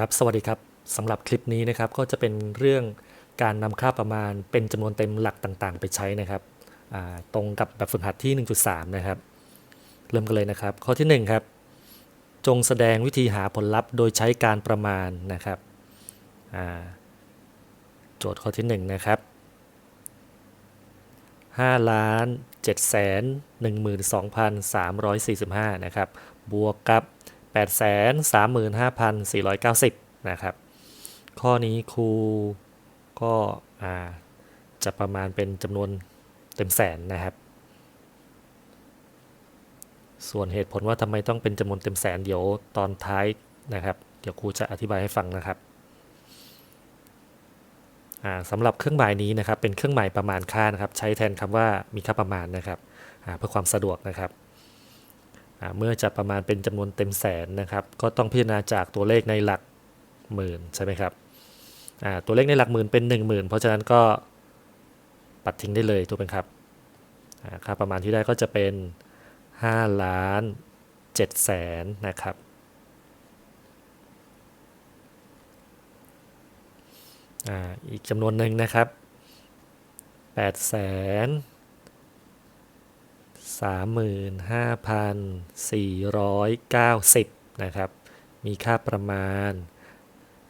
ครับสวัสดีครับสำหรับคลิปนี้นะครับก็จะเป็นเรื่องการนำค่าประมาณเป็นจำนวนเต็มหลักต่างๆ ไปใช้นะครับตรงกับแบบฝึกหัดที่ 1.3 นะครับ เริ่มกันเลยนะครับ ข้อที่ 1 ครับ จงแสดงวิธีหาผลลัพธ์โดยใช้การประมาณนะครับโจทย์ข้อที่ 1 นะครับ5ล้าน7แสน12,345นะครับบวกกับ 8 3 5 4 9 0 นะครับ ข้อนี้ครูก็จะประมาณเป็นจำนวนเต็มแสนนะครับ ส่วนเหตุผลว่าทำไมต้องเป็นจำนวนเต็มแสนเดี๋ยวตอนท้ายนะครับ เดี๋ยวครูจะอธิบายให้ฟังนะครับสำหรับเครื่องหมายนี้นะครับ เป็นเครื่องหมายประมาณค่านะครับ ใช้แทนคำว่ามีค่าประมาณนะครับเพื่อความสะดวกนะครับ เมื่อจะประมาณเป็นจำนวนเต็มแสนนะครับ ก็ต้องพิจารณาจากตัวเลขในหลักหมื่นใช่ไหมครับตัวเลขในหลักหมื่นเป็น 1 0,000 เพราะฉะนั้นก็ปัดทิ้งได้เลยถูกไหมครับค่าประมาณที่ได้ก็จะเป็น 5 ล้าน7แสนนะครับ อีกจำนวนหนึ่งนะครับ8แสน 35,490 นะครับ มีค่าประมาณ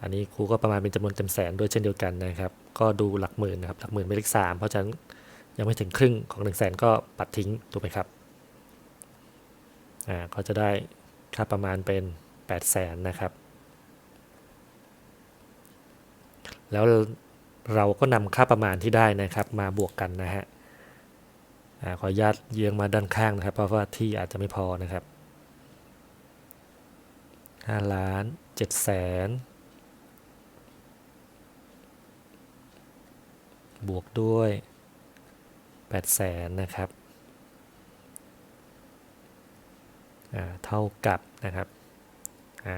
อันนี้ครูก็ประมาณเป็นจำนวนเต็มแสนด้วยเช่นเดียวกันนะครับ ก็ดูหลักหมื่นนะครับ หลักหมื่นเป็นเลขสามเพราะฉะนั้นยังไม่ถึงครึ่งของ1 0 0 0 0แสนก็ปัดทิ้งถูกไหมครับ อ่า ก็จะได้ค่าประมาณเป็น8 0 0แสนนะครับ แล้วเราก็นำค่าประมาณที่ได้นะครับมาบวกกันนะฮะ ขออนุญาตเยื้องมาด้านข้างนะครับ เพราะว่าที่อาจจะไม่พอนะครับ5ล้าน7แสนบวกด้วย8แสนนะครับเท่ากับนะครับ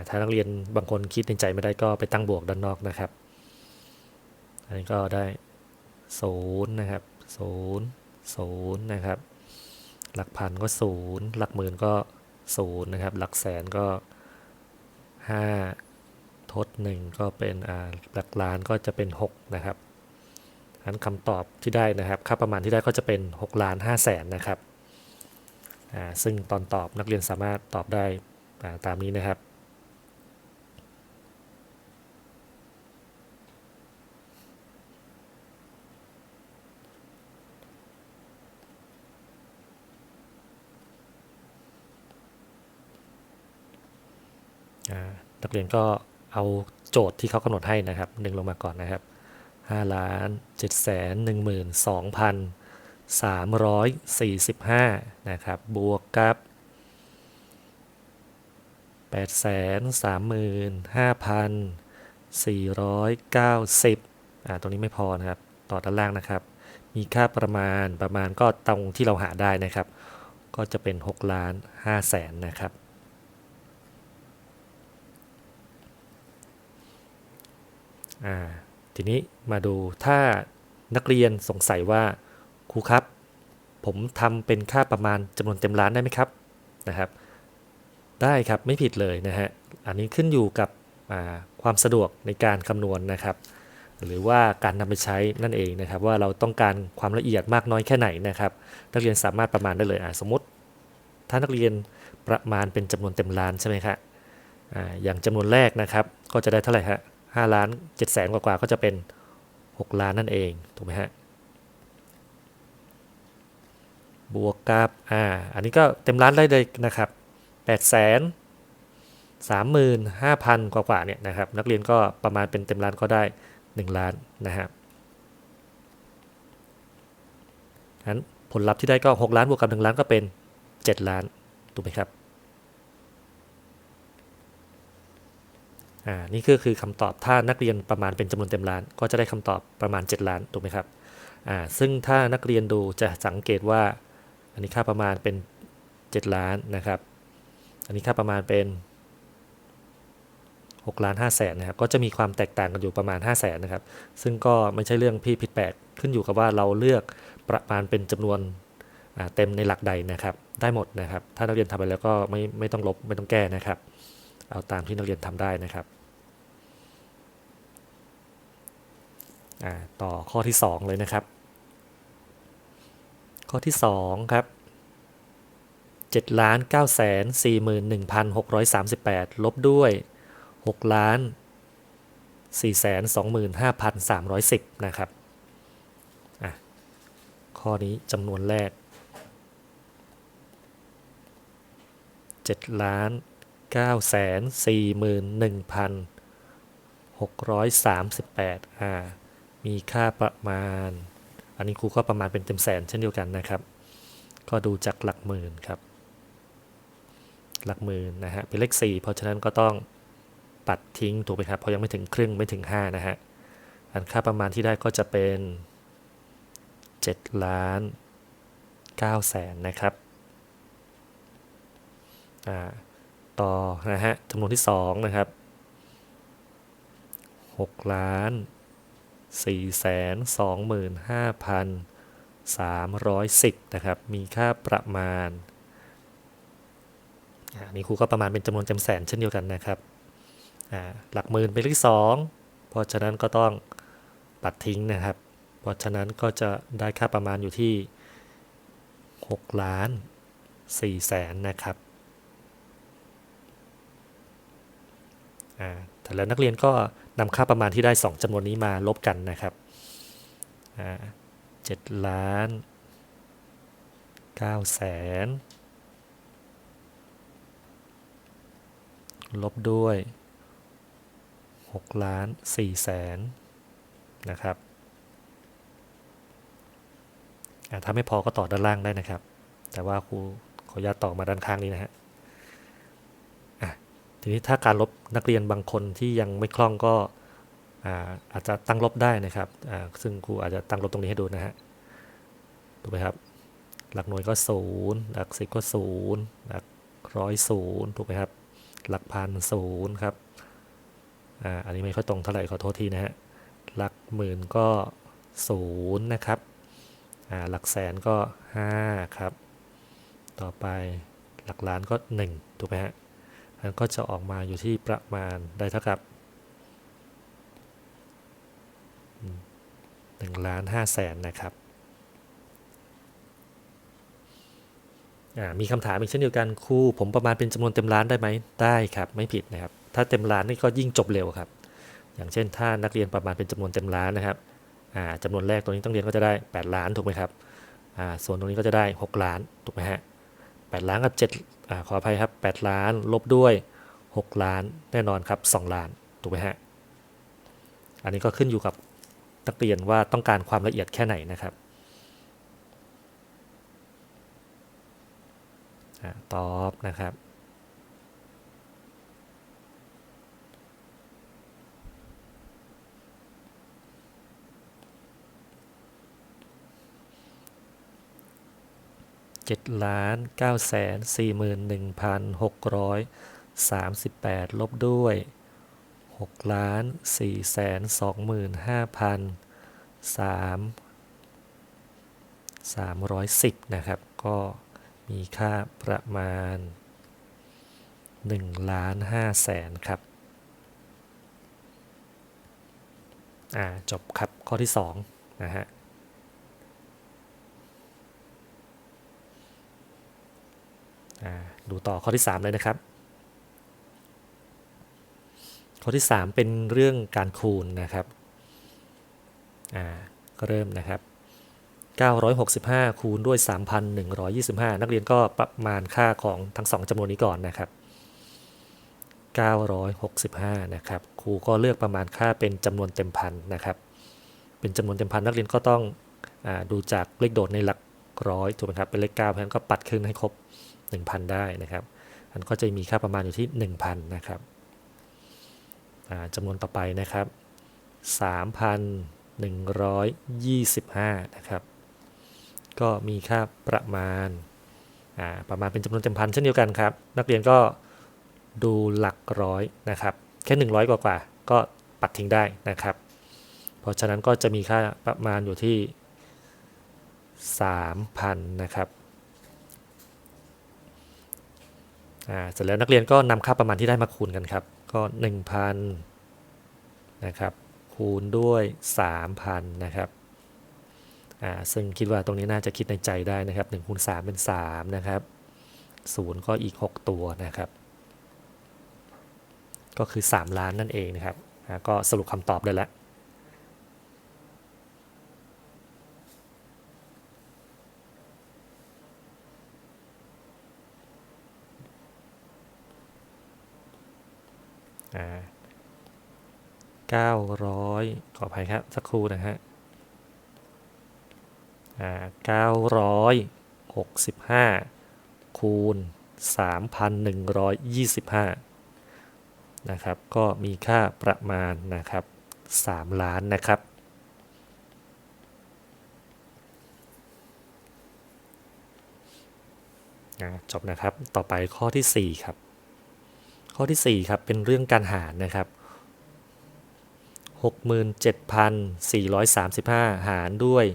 ถ้านักเรียนบางคนคิดในใจไม่ได้ก็ไปตั้งบวกด้านนอกนะครับ อันนี้ก็ได้ศูนย์นะครับศูนย์ ศูนย์นะครับ หลักพันก็ศูนย์หลักหมื่นก็ศูนย์นะครับ หลักแสนก็ห้าทดหนึ่งก็เป็นหลักล้านก็จะเป็นหกนะครับอันคำตอบที่ได้นะครับ ค่าประมาณที่ได้ก็จะเป็น 6 ล้าน5แสนนะครับอ่าซึ่งตอนตอบนักเรียนสามารถตอบได้อ่าตามนี้นะครับ นักเรียนก็เอาโจทย์ที่เขากำหนดให้นะครับหนึ่งลงมาก่อนนะครับ5ล้าน7แสน12,345นะครับบวกกับ8 3 5 490อ่าตรงนี้ไม่พอนะครับ ต่อด้านล่างนะครับ มีค่าประมาณประมาณก็ตรงที่เราหาได้นะครับ ก็จะเป็น 6 ล้าน5แสนนะครับ อ่าทีนี้มาดูถ้านักเรียนสงสัยว่าครูครับ ผมทำเป็นค่าประมาณจำนวนเต็มล้านได้ไหมครับนะครับ ได้ครับไม่ผิดเลยนะฮะอันนี้ขึ้นอยู่กับความสะดวกในการคำนวณนะครับ หรือว่าการนำไปใช้นั่นเองนะครับ ว่าเราต้องการความละเอียดมากน้อยแค่ไหนนะครับ นักเรียนสามารถประมาณได้เลยอ่าสมมติ ถ้านักเรียนประมาณเป็นจำนวนเต็มล้านใช่ไหมครับอ่าอย่างจำนวนแรกนะครับ ก็จะได้เท่าไหร่ฮะ ห้าล้านเจ็ดแสนกว่าๆก็จะเป็น 6 ล้านนั่นเองถูกไหมฮะบวกกับอ่าอันนี้ก็เต็มล้านได้เลยนะครับ8แสนสามหมื่นห้าพันกว่าเนี่ยนะครับนักเรียนก็ประมาณเป็นเต็มล้านก็ได้ 1 ล้านนะครับนั้นผลลัพธ์ที่ได้ก็ 6 ล้านบวกกับ 1 ล้านก็เป็น 7 ล้านถูกไหมครับ อ่านี่ก็คือคำตอบถ้านักเรียนประมาณเป็นจำนวนเต็มล้าน ก็จะได้คำตอบประมาณ 7 ล้านถูกไหมครับอ่าซึ่งถ้านักเรียนดูจะสังเกตว่า อันนี้ค่าประมาณเป็น 7 ล้านนะครับ อันนี้ค่าประมาณเป็น6ล้าน5แสนนะครับ ก็จะมีความแตกต่างกันอยู่ประมาณ 5 0 0แสนนะครับ ซึ่งก็ไม่ใช่เรื่องพี่ผิดแปลกขึ้นอยู่กับว่าเราเลือกประมาณเป็นจำนวนอ่าเต็มในหลักใดนะครับ ได้หมดนะครับ ถ้านักเรียนทำไปแล้วก็ไม่ไม่ต้องลบไม่ต้องแก้นะครับ เอาตามที่นักเรียนทำได้นะครับ อ่า ต่อข้อที่ 2 เลยนะครับ ข้อที่ 2 ครับ7ล้าน9 41,638 ลบด้วย6ล้าน4 25,310 นะครับข้อนี้จำนวนแรก7ล้าน9แสน41,638อ่า มีค่าประมาณ อันนี้ครูก็ประมาณเป็นเต็มแสนเช่นเดียวกันนะครับ ก็ดูจากหลักหมื่นครับ หลักหมื่นนะฮะเป็นเลข 4 เพราะฉะนั้นก็ต้องปัดทิ้งถูกไหมครับเพราะยังไม่ถึงครึ่งไม่ถึง 5 นะฮะ อันค่าประมาณที่ได้ก็จะเป็น7ล้าน9แสนนะครับ อ่า ต่อนะฮะจำนวนที่ 2 นะครับ6ล้าน 4แสน25,310 นะครับ มีค่าประมาณอันนี้ครูก็ประมาณเป็นจำนวนเต็มแสนเช่นเดียวกันนะครับหลักหมื่นเป็นเลขสองเพราะฉะนั้นก็ต้องปัดทิ้งนะครับ เพราะฉะนั้นก็จะได้ค่าประมาณอยู่ที่6ล้าน4แสนนะครับ แต่แล้วนักเรียนก็นำค่าประมาณที่ได้ 2จำนวนนี้มาลบกันนะครับเจ็ดล้าน9แสนลบด้วย 6 ล้าน4แสนนะครับถ้าไม่พอก็ต่อด้านล่างได้นะครับ แต่ว่าครูขออนุญาตต่อมาด้านข้างนี้นะฮะ ทีนี้ถ้าการลบนักเรียนบางคนที่ยังไม่คล่องก็อาอาจจะตั้งลบได้นะครับซึ่งครูอาจจะตั้งลบตรงนี้ให้ดูนะฮะถูกไหมครับ หลักหน่วยก็ศูนย์หลักสิบก็ศูนย์หลักร้อยศูนย์ถูกไหมครับ หลักพันศูนย์ครับอ,อันนี้ไม่ค่อยตรงเท่าไหร่ขอโทษทีนะฮะหลักหมื่นก็ศูนย์นะครับหลักแสนก็ห้าครับ ต่อไปหลักล้านก็หนึ่งถูกไหมฮะ มันก็จะออกมาอยู่ที่ประมาณได้เท่ากับหนึ่งล้านห้าแสนนะครับมีคำถามอีกเช่นเดียวกันครูผมประมาณเป็นจำนวนเต็มล้านได้ไหมได้ครับไม่ผิดนะครับ ถ้าเต็มล้านนี่ก็ยิ่งจบเร็วครับ อย่างเช่นถ้านักเรียนประมาณเป็นจำนวนเต็มล้านนะครับจำนวนแรกตัวนี้ต้องเรียนก็จะได้ 8 ล้านถูกไหมครับส่วนตรงนี้ก็จะได้ 6 ล้านถูกไหมฮะ8ล้านกับ7 อขออภัยครับ 8 ล้านลบด้วย 6 ล้านแน่นอนครับ 2 ล้านถูกไหมฮะอันนี้ก็ขึ้นอยู่กับนักเรียนว่าต้องการความละเอียดแค่ไหนนะครับอตอบนะครับ เจ็ดล้านเก้าแสนสี่หมื่นหนึ่งพันหกร้อยสามสิบแปดลบด้วยหกล้านสี่แสนสองหมื่นห้าพันสามสามร้อยสิบนะครับ ก็มีค่าประมาณ1ล้าน5แสนครับ อ่า จบครับข้อที่2นะฮะ อ่า ดูต่อข้อที่ 3 เลยนะครับ ข้อที่ 3 เป็นเรื่องการคูณนะครับอ่าก็เริ่มนะครับ 965 คูณด้วย 3,125 นักเรียนก็ประมาณค่าของทั้ง 2จำนวนนี้ก่อนนะครับ 965 นะครับ ครูก็เลือกประมาณค่าเป็นจำนวนเต็มพันนะครับ เป็นจำนวนเต็มพันนักเรียนก็ต้องอดูจากเลขโดดในหลักร้อยถูกไหมครับ เป็นเลข9เพราะฉะนั้นก็ปัดขึ้นให้ครบ 1,000 ได้นะครับ อันก็จะมีค่าประมาณอยู่ที่ 1,000 นะครับจำนวนต่อไปนะครับ 3,125 นะครับ ก็มีค่าประมาณประมาณเป็นจำนวนเต็มพันเช่นเดียวกันครับ นักเรียนก็ดูหลักร้อยนะครับ แค่ 100 กว่ากว่าก็ปัดทิ้งได้นะครับ เพราะฉะนั้นก็จะมีค่าประมาณอยู่ที่ 3,000 นะครับ เสร็จแล้วนักเรียนก็นำค่าประมาณที่ได้มาคูณกันครับ ก็ 1,000นะครับคูณด้วย 3,000นะครับอ่าซึ่งคิดว่าตรงนี้น่าจะคิดในใจได้นะครับ1คูณ3เป็น 3 นะครับ 0 ก็อีก 6 ตัวนะครับ ก็คือ 3 ล้านนั่นเองนะครับก็สรุปคำตอบได้แล้ว ก้าร้อยขออภัยครับ สักครู่นะฮะเก้าร้อยหกสิบห้าคูณสามพันหนึ่งร้อยยี่สิบห้านะครับ ก็มีค่าประมาณนะครับสามล้านนะครับจบนะครับ ต่อไปข้อที่4ครับ ข้อที่4ครับเป็นเรื่องการหารนะครับ67,435 หารด้วย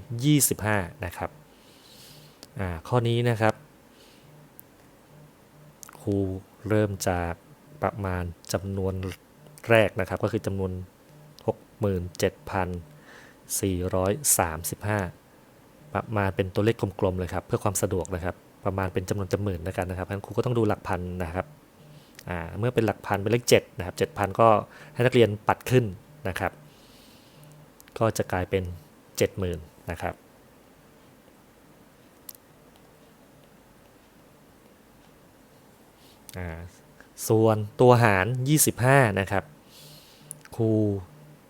25 นะครับข้อนี้นะครับครูเริ่มจากประมาณจำนวนแรกนะครับ ก็คือจำนวน 67,435 ประมาณเป็นตัวเลขกลมๆเลยครับ เพื่อความสะดวกนะครับ ประมาณเป็นจำนวนจำหมื่นแล้วกันนะครับงั้นครูก็ต้องดูหลักพันนะครับ เมื่อเป็นหลักพันเป็นเลข7นะครับ7,000 ก็ให้นักเรียนปัดขึ้นนะครับ ก็จะกลายเป็น 70,000นะครับส่วนตัวหาร 25 นะครับครู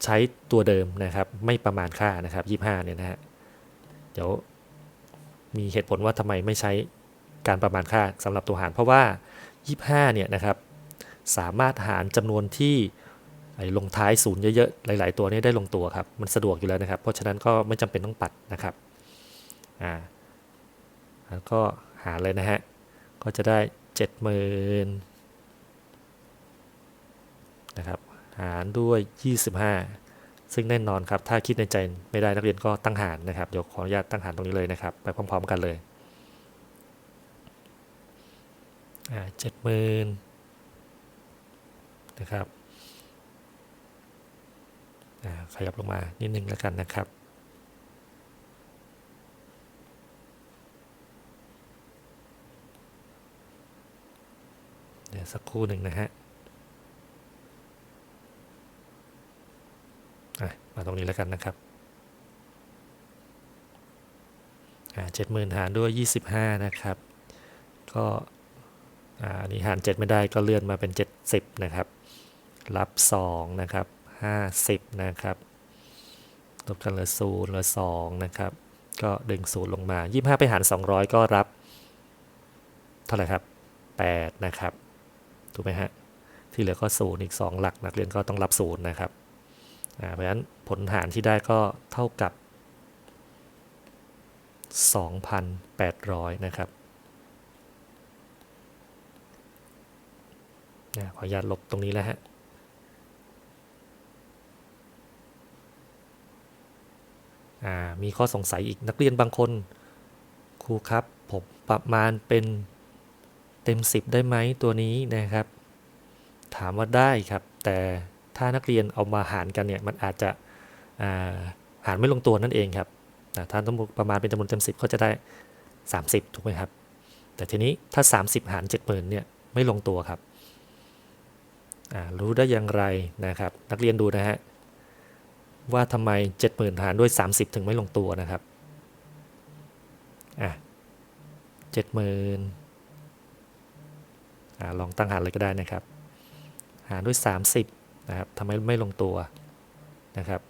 ใช้ตัวเดิมนะครับ ไม่ประมาณค่านะครับ25เนี่ยนะฮะเดี๋ยวมีเหตุผลว่าทำไมไม่ใช้การประมาณค่าสำหรับตัวหาร เพราะว่า 25เนี่ยนะครับสามารถหารจำนวนที่ลงท้ายศูนย์เยอะๆ หลาย ๆ ตัวนี้ได้ลงตัวครับ มันสะดวกอยู่แล้วนะครับ เพราะฉะนั้นก็ไม่จำเป็นต้องปัดนะครับอ่าแล้วก็หารเลยนะฮะ ก็จะได้ 70,000นะครับหารด้วย 25 ซึ่งแน่นอนครับ ถ้าคิดในใจไม่ได้นักเรียนก็ตั้งหารนะครับ เดี๋ยวขออนุญาตตั้งหารตรงนี้เลยนะครับ ไปพร้อม ๆ กันเลย อ่า เจ็ดหมื่นนะครับขยับลงมานิดนึงแล้วกันนะครับเดี๋ยวสักครู่หนึ่งนะฮะอะมาตรงนี้แล้วกันนะครับเจ็ดหมื่นหารด้วย 25 นะครับ ก็ อันนี้หาร 7 ไม่ได้ก็เลื่อนมาเป็น 70 นะครับ รับ 2 นะครับ 50 นะครับลบกันเหลือ0เหลือ2นะครับ ก็ดึง0ลงมา 25 ไปหาร 200 ก็รับ เท่าไหร่ครับ 8 นะครับ ถูกไหมฮะ ที่เหลือก็0อีก 2 หลัก นักเรียนก็ต้องรับ0นะครับ เพราะฉะนั้นผลหารที่ได้ก็เท่ากับ 2,800 นะครับ นะขออนุญาตลบตรงนี้แล้วฮะมีข้อสงสัยอีกนักเรียนบางคน ครูครับ ผมประมาณเป็นเต็ม 10 ได้ไหมตัวนี้นะครับ ถามว่าได้ครับ แต่ถ้านักเรียนเอามาหารกันเนี่ยมันอาจจะาหารไม่ลงตัวนั่นเองครับถ้าต้องประมาณเป็นจำนวนเต็ม 10 ก็จะได้ 30 ถูกไหมครับ แต่ทีนี้ถ้า 30 หาร 70,000เนี่ยไม่ลงตัวครับ รู้ได้อย่างไรนะครับ นักเรียนดูนะฮะว่าทำไม 70,000หารด้วย 30 ถึงไม่ลงตัวนะครับอะ70,000อ่าลองตั้งหารเลยก็ได้นะครับ หารด้วย 30นะครับทำไมไม่ลงตัวนะครับ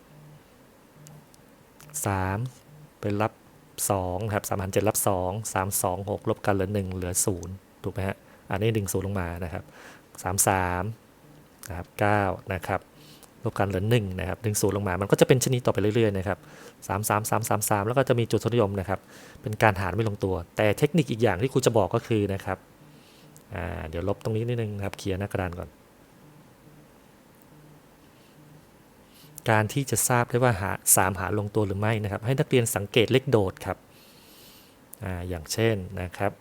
3 เป็นรับ2ครับ3หาร7รับ2 3 2 6ลบกันเหลือ1เหลือ0ถูกไหมฮะอันนี้ดึง0ลงมานะครับ33 นะครับ9นะครับลบกันเหลือ1นะครับดึง0ลงมา มันก็จะเป็นชนิดต่อไปเรื่อยๆนะครับ3 3 3 3 3 แล้วก็จะมีจุดทศนิยมนะครับ เป็นการหารไม่ลงตัว แต่เทคนิคอีกอย่างที่ครูจะบอกก็คือนะครับเดี๋ยวลบตรงนี้นิดนึงนะครับเคลียร์หน้ากระดานก่อน การที่จะทราบได้ว่าหา3หารลงตัวหรือไม่นะครับ ให้นักเรียนสังเกตเลขโดดครับออย่างเช่นนะครับ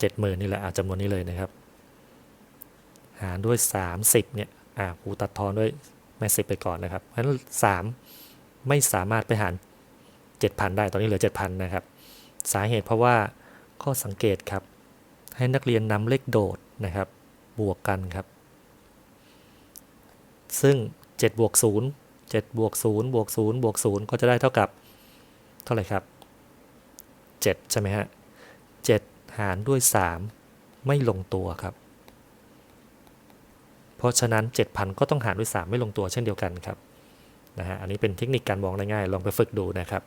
70,000นี่แหละจำนวนนี้เลยนะครับ หารด้วย 30เนี่ยอ่าครูตัดทอนด้วยแม่สิบไปก่อนนะครับเพราะฉะนั้นสามไม่สามารถไปหาร 7,000 ได้ตอนนี้เหลือ 7,000 นะครับ สาเหตุเพราะว่าข้อสังเกตครับ ให้นักเรียนนำเลขโดดนะครับ บวกกันครับ ซึ่ง7บวก0 7บวก0บวก0บวก0ก็จะได้เท่ากับ เท่าไหร่ครับ 7 ใช่ไหมฮะ หารด้วย 3 ไม่ลงตัวครับ เพราะฉะนั้น 7,000 ก็ต้องหารด้วย 3 ไม่ลงตัวเช่นเดียวกันครับนะฮะอันนี้เป็นเทคนิคการมองง่ายๆลองไปฝึกดูนะครับ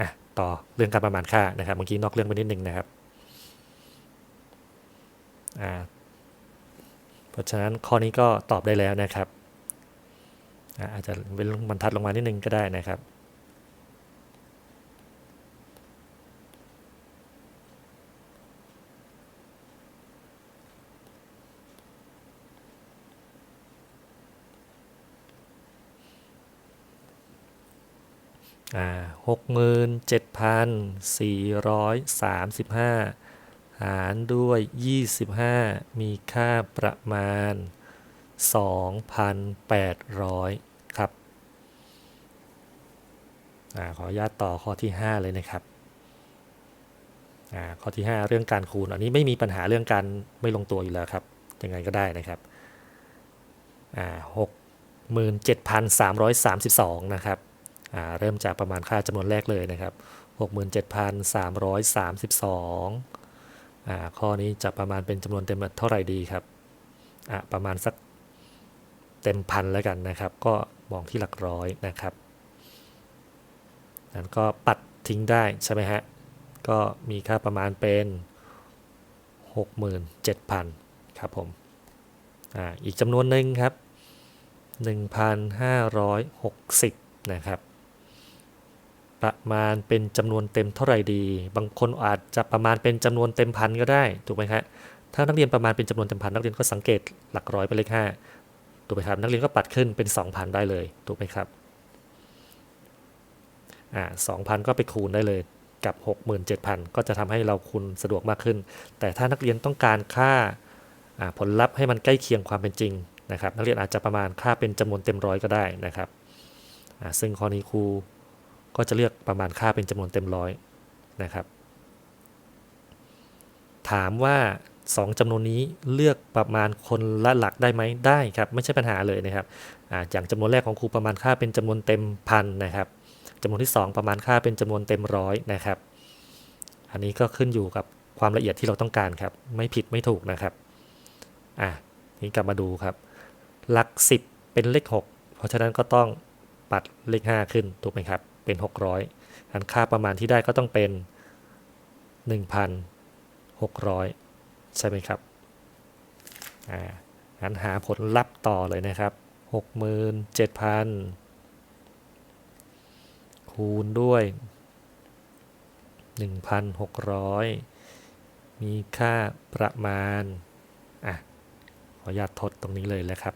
อะ ต่อเรื่องการประมาณค่านะครับเมื่อกี้นอกเรื่องไปนิดนึงนะครับ อ่า เพราะฉะนั้นข้อนี้ก็ตอบได้แล้วนะครับอาอาจจะเป็นบรรทัดลงมานิดนึงก็ได้นะครับ อ่าหกหมื่นเจ็ดพันสี่ร้อยสามสิบห้าหารด้วย 25 มีค่าประมาณ 2,800 ครับอขออนุญาตต่อข้อที่ 5 เลยนะครับข้อที่ 5 เรื่องการคูณ อันนี้ไม่มีปัญหาเรื่องการไม่ลงตัวอยู่แล้วครับ ยังไงก็ได้นะครับอ่า67,332นะครับ เริ่มจากประมาณค่าจำนวนแรกเลยนะครับ 67,332อ่าข้อนี้จะประมาณเป็นจำนวนเต็มเท่าไหร่ดีครับอ่าประมาณสักเต็มพันแล้วกันนะครับ ก็มองที่หลักร้อยนะครับนั้นก็ปัดทิ้งได้ใช่ไหมฮะ ก็มีค่าประมาณเป็น 67,000 ครับผมอ่าอีกจำนวนหนึ่งครับ 1,560 นะครับ ประมาณเป็นจำนวนเต็มเท่าไหร่ดี บางคนอาจจะประมาณเป็นจำนวนเต็มพันก็ได้ถูกไหมครับถ้านักเรียนประมาณเป็นจำนวนเต็มพันนักเรียนก็สังเกตหลักร้อยเป็นเลขห้าถูกไหมครับนักเรียนก็ปัดขึ้นเป็น 2,000 ได้เลยถูกไหมครับอ่า2,000ก็ไปคูณได้เลยกับ 67,000 ก็จะทำให้เราคูณสะดวกมากขึ้น แต่ถ้านักเรียนต้องการค่าผลลัพธ์ให้มันใกล้เคียงความเป็นจริงนะครับ นักเรียนอาจจะประมาณค่าเป็นจำนวนเต็มร้อยก็ได้นะครับอ่าซึ่งข้อนี้ครู ก็จะเลือกประมาณค่าเป็นจำนวนเต็มร้อยนะครับ ถามว่า 2จำนวนนี้เลือกประมาณคนละหลักได้ไหมได้ครับไม่ใช่ปัญหาเลยนะครับอาอย่างจำนวนแรกของครูประมาณค่าเป็นจำนวนเต็มพันนะครับจำนวนที่ 2 ประมาณค่าเป็นจำนวนเต็มร้อยนะครับ อันนี้ก็ขึ้นอยู่กับความละเอียดที่เราต้องการครับ ไม่ผิดไม่ถูกนะครับอะนี่กลับมาดูครับ หลัก 10 เป็นเลข 6 เพราะฉะนั้นก็ต้องปัดเลข 5 ขึ้นถูกไหมครับ เป็น 600อันค่าประมาณที่ได้ก็ต้องเป็น 1,600 ใช่ไหมครับอ่างั้นหาผลลัพธ์ต่อเลยนะครับ 67,000 คูณด้วย 1,600 มีค่าประมาณอะขออนุญาตทดตรงนี้เลยแล้วครับ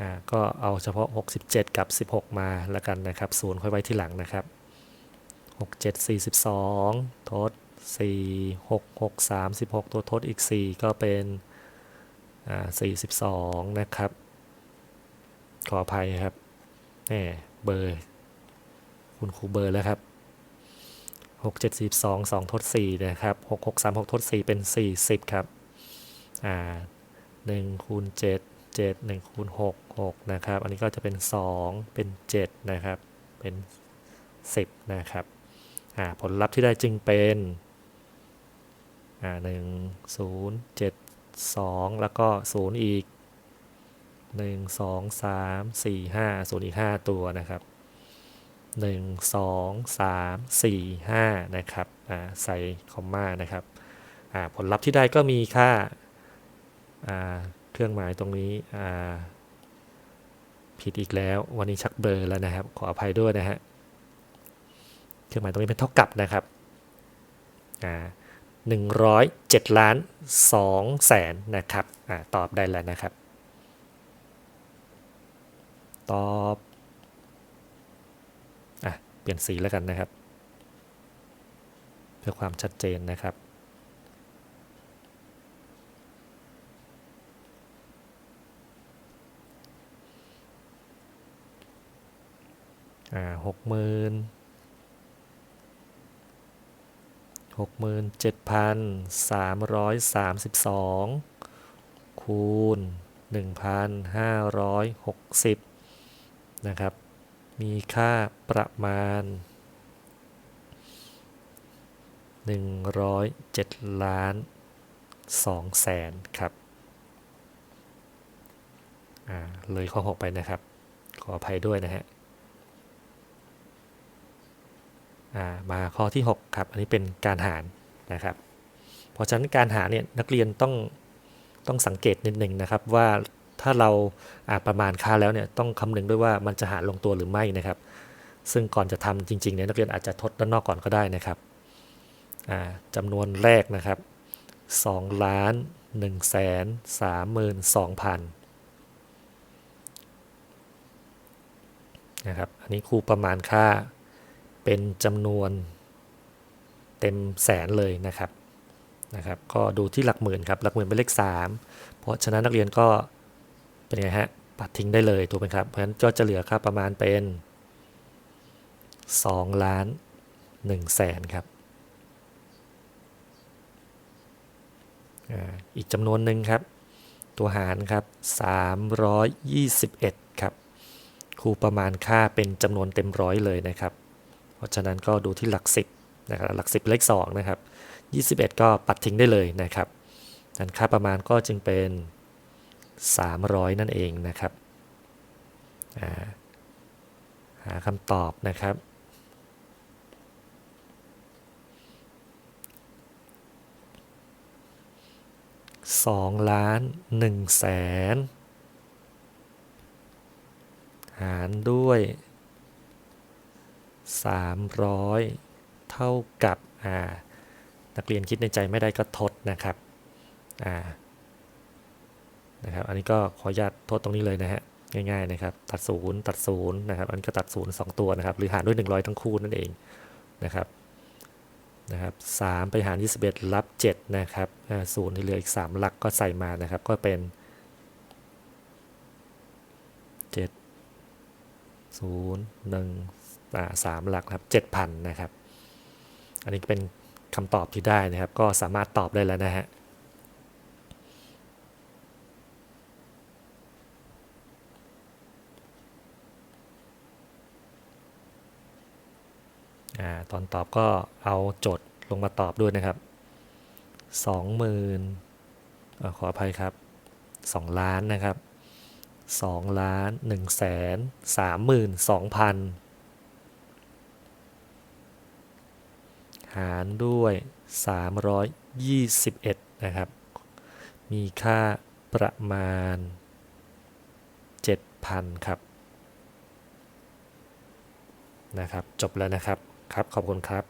อ่าก็เอาเฉพาะ 67 กับ 16 มาแล้วกันนะครับศูนย์ค่อยไว้ที่หลังนะครับ 67 42 ทด 4 6 6 3 16 ตัวทดอีก 4 ก็เป็นอ่า42 นะครับ ขออภัยครับแหมเบอร์ คุณครูเบอร์แล้วครับ6 7 42 2 ทด 4 นะครับ 6 6 3 6 ทด 4 เป็น 40 ครับ อ่า1คูณ7 7 1คูณ6 6นะครับ อันนี้ก็จะเป็น 2 เป็น 7 นะครับ เป็น 10 นะครับผลลัพธ์ที่ได้จึงเป็นอ่า1 0 7 2แล้วก็0อีก1 2 3 4 5 0อีก5ตัวนะครับ1 2 3 4 5นะครับใส่คอมมานะครับผลลัพธ์ที่ได้ก็มีค่า เครื่องหมายตรงนี้ผิดอีกแล้ววันนี้ชักเบอร์แล้วนะครับ ขออภัยด้วยนะฮะเครื่องหมายตรงนี้เป็นเท่ากับนะครับหนึ่งร้อยเจ็ดล้านสองแสนนะครับอตอบได้แล้วนะครับ ตอบอะเปลี่ยนสีแล้วกันนะครับ เพื่อความชัดเจนนะครับ หกหมื่นหกหมื่นเจ็ดพันสามร้อยสามสิบสองคูณหนึ่งพันห้าร้อยหกสิบนะครับ มีค่าประมาณหนึ่งร้อยเจ็ดล้านสองแสนครับอ่าเลยข้อ6ไปนะครับ ขออภัยด้วยนะฮะ อ่า มาข้อที่ 6 ครับ อันนี้เป็นการหารนะครับ เพราะฉะนั้นการหารเนี่ยนักเรียนต้องต้องสังเกตนิดหนึ่งนะครับว่าถ้าเราประมาณค่าแล้วเนี่ยต้องคำนึงด้วยว่ามันจะหารลงตัวหรือไม่นะครับ ซึ่งก่อนจะทำจริงๆเนี่ยนักเรียนอาจจะทดด้านนอกก่อนก็ได้นะครับอ่าจำนวนแรกนะครับ2ล้าน1แสน32,000นะครับ อันนี้ครูประมาณค่า เป็นจำนวนเต็มแสนเลยนะครับนะครับ ก็ดูที่หลักหมื่นครับหลักหมื่นเป็นเลข 3 เพราะฉะนั้นนักเรียนก็เป็นไงฮะปัดทิ้งได้เลยถูกไหมครับเพราะฉะนั้นก็จะเหลือค่าประมาณเป็น2ล้าน1แสนครับอีกจำนวนหนึ่งครับ ตัวหารครับ 321 ครับครูประมาณค่าเป็นจำนวนเต็มร้อยเลยนะครับ ราะฉะนั้นก็ดูที่หลัก 10นะครับหลัก 10เลข2นะครับ 21 ก็ปัดทิ้งได้เลยนะครับนั้นค่าประมาณก็จึงเป็น 300 นั่นเองนะครับหาคำตอบนะครับสองล้านหนึ่งแสน หารด้วย สามร้อยเท่ากับนักเรียนคิดในใจไม่ได้ก็ทดนะครับนะครับ อันนี้ก็ขออนุญาตทษตรงนี้เลยนะฮะง่ายๆนะครับ ตัดศูนย์ตัดศูนย์นะครับ อันนี้ก็ตัดศูนย์สองตัวนะครับ หรือหารด้วย 100 ทั้งคู่นั่นเองนะครับนะครับ3ไปหาร 21 รับ 7 นะครับศูนย์ที่เหลืออีก 3 หลักก็ใส่มานะครับ ก็เป็น 7 0 1 อ่า3หลักครับ7,000นนะครับ อันนี้เป็นคำตอบที่ได้นะครับ ก็สามารถตอบได้แล้วนะฮะตอนตอบก็เอาโจทย์ลงมาตอบด้วยนะครับสองหมื่นขออภัยครับสองล้านนะครับสองล้านหนึ่งแสนสามหมื่นสองพัน หารด้วยสามร้อยยี่สิบเอ็ดนะครับ มีค่าประมาณเจ็ดพันครับ นะครับ จบแล้วนะครับ ครับ ขอบคุณครับ